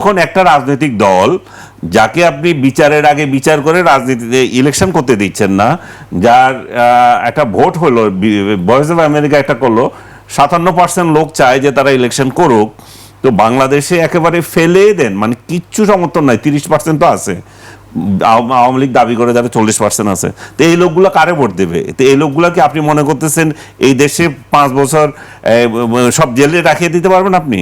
এখন একটা রাজনৈতিক দল যাকে আপনি বিচারের আগে বিচার করে রাজনীতিতে ইলেকশন করতে দিচ্ছেন না, যার একটা ভোট হলো ভয়েস অফ আমেরিকা একটা করল, সাতান্ন পার্সেন্ট লোক চায় যে তারা ইলেকশন করুক। তো বাংলাদেশে একেবারে ফেলে দেন মানে কিচ্ছু সমর্থন নাই, তিরিশ পার্সেন্ট তো আছে। আওয়ামী লীগ দাবি করে যারা চল্লিশ পার্সেন্ট আছে। তো এই লোকগুলো কারে ভোট দেবে? তো এই লোকগুলোকে আপনি মনে করতেছেন এই দেশে পাঁচ বছর সব জেলে রাখিয়ে দিতে পারবেন আপনি?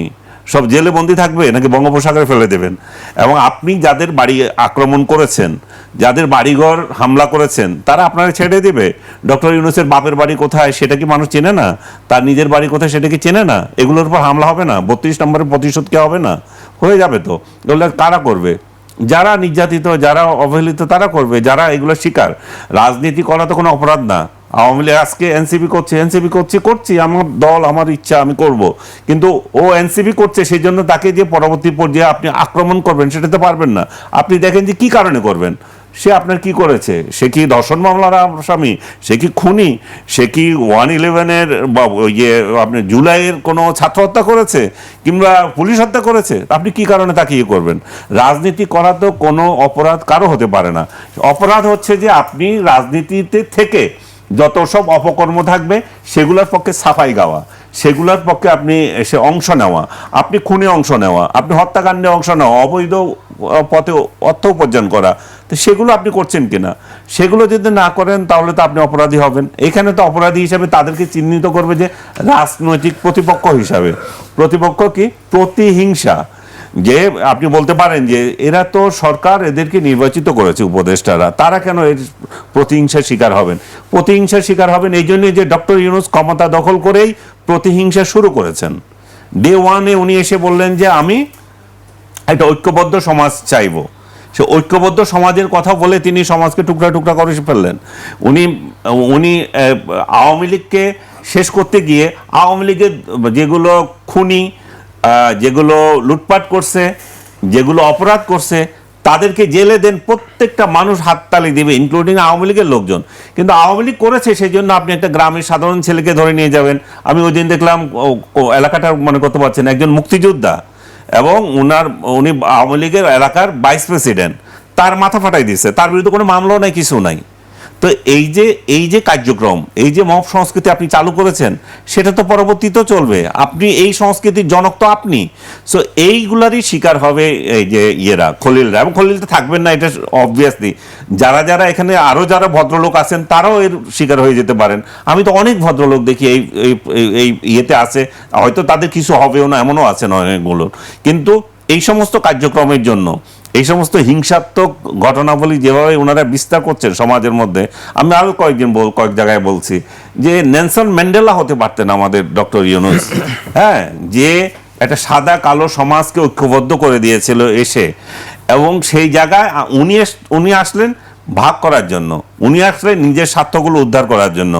সব জেলে বন্দি থাকবে নাকি বঙ্গোপসাগরে ফেলে দেবেন? এবং আপনি যাদের বাড়ি আক্রমণ করেছেন, যাদের বাড়িঘর হামলা করেছেন, তারা আপনারা ছেড়ে দেবে? ডক্টর ইউনুসের বাপের বাড়ি কোথায় সেটা কি মানুষ চেনে না? তার নিজের বাড়ি কোথায় সেটা কি চেনে না? এগুলোর উপর হামলা হবে না? বত্রিশ নম্বরের প্রতিশোধ কি হবে না? হয়ে যাবে তো। এগুলো কারা করবে? যারা নির্যাতিত, যারা অবহেলিত, তারা করবে। যারা এগুলো শিকার। রাজনীতি করা তো কোনো অপরাধ না। আওয়ামী লীগ আজকে এনসিপি করছে, এনসিপি করছি করছি, আমার দল, আমার ইচ্ছা, আমি করব। কিন্তু ও এনসিপি করছে সেই জন্য তাকে যে পরবর্তী পর্যায়ে আপনি আক্রমণ করবেন, সেটা তো পারবেন না। আপনি দেখেন যে কি কারণে করবেন? সে আপনার কি করেছে? সে কি দর্শন মামলার আসামি? সে কি খুনি? সে কি ওয়ান ইলেভেনের বা ইয়ে আপনি জুলাইয়ের কোনো ছাত্র হত্যা করেছে? কিংবা পুলিশ হত্যা করেছে? আপনি কি কারণে তাকে ইয়ে করবেন? রাজনীতি করা তো কোনো অপরাধ কারও হতে পারে না। অপরাধ হচ্ছে যে আপনি রাজনীতিতে থেকে যত সব অপকর্ম থাকবে, সেগুলোর পক্ষে সাফাই গাওয়া, সেগুলোর পক্ষে আপনি এসে অংশ নেওয়া, আপনি খুনে অংশ নেওয়া, আপনি হত্যাকাণ্ডে অংশ নেওয়া, অবৈধ পথে অর্থ উপার্জন করা, তো সেগুলো আপনি করছেন কিনা? সেগুলো যদি না করেন, তাহলে তো আপনি অপরাধী হবেন। এখানে তো অপরাধী হিসাবে তাদেরকে চিহ্নিত করবে যে রাজনৈতিক প্রতিপক্ষ হিসাবে। প্রতিপক্ষ কি? প্রতিহিংসা। যে আপনি বলতে পারেন যে এরা তো সরকার এদেরকে নির্বাচিত করেছে, উপদেষ্টারা। তারা কেন এর প্রতিহিংসার শিকার হবেন? প্রতিহিংসার শিকার হবেন এই জন্যই যে ডক্টর ইউনুস ক্ষমতা দখল করেই প্রতিহিংসা শুরু করেছেন। ডে ওয়ানে উনি এসে বললেন যে, আমি একটা ঐক্যবদ্ধ সমাজ চাইব। সে ঐক্যবদ্ধ সমাজের কথা বলে তিনি সমাজকে টুকরা টুকরা করে ফেললেন। উনি উনি আওয়ামী লীগকে শেষ করতে গিয়ে আওয়ামী লীগের যেগুলো খুনি যেগুলো লুটপাট করছে, যেগুলো অপরাধ করছে, তাদেরকে জেলে দেন প্রত্যেকটা মানুষ হাততালি দিবে ইনক্লুডিং আওয়ামী লীগের লোকজন। কিন্তু আওয়ামী লীগ করেছে সেই জন্য আপনি একটা গ্রামের সাধারণ ছেলেকে ধরে নিয়ে যাবেন। আমি ওই দিন দেখলাম এলাকাটা মনে করতে পারছেন একজন মুক্তিযোদ্ধা। এবং উনার, উনি আওয়ামী লীগের এলাকার ভাইস প্রেসিডেন্ট তার মাথা ফাটাই দিচ্ছে তার বিরুদ্ধে কোনো মামলাও নাই কিছু নাই। তো এই যে এই যে কার্যক্রম, এই যে মব সংস্কৃতি আপনি চালু করেছেন, সেটা তো পরবর্তীতেও চলবে। আপনি এই সংস্কৃতির জনক তো আপনি। সো এইগুলারই শিকার হবে এই যে ইয়েরা, খলিলরা। এবং খলিল তো থাকবেন না, এটা অবভিয়াসলি যারা যারা এখানে আরও যারা ভদ্রলোক আছেন, তারাও এর শিকার হয়ে যেতে পারেন। আমি তো অনেক ভদ্রলোক দেখি, এই, এই- এই- এই ইয়েতে আছে। হয়তো তাদের কিছু হবেও না, এমনও আছেন অনেকগুলো। কিন্তু এই সমস্ত কার্যক্রমের জন্য এই সমস্ত হিংসাত্মক ঘটনাবলী যেভাবে ওনারা বিস্তার করছেন সমাজের মধ্যে, আমি আরও কয়েকদিন বল, কয়েক জায়গায় বলছি যে নেলসন ম্যান্ডেলা হতে পারতেন আমাদের ডক্টর ইউনুস। হ্যাঁ যে একটা সাদা কালো সমাজকে ঐক্যবদ্ধ করে দিয়েছিল এসে। এবং সেই জায়গায় উনি উনি আসলেন ভাগ করার জন্য। উনি আসলেন নিজের স্বার্থগুলো উদ্ধার করার জন্য।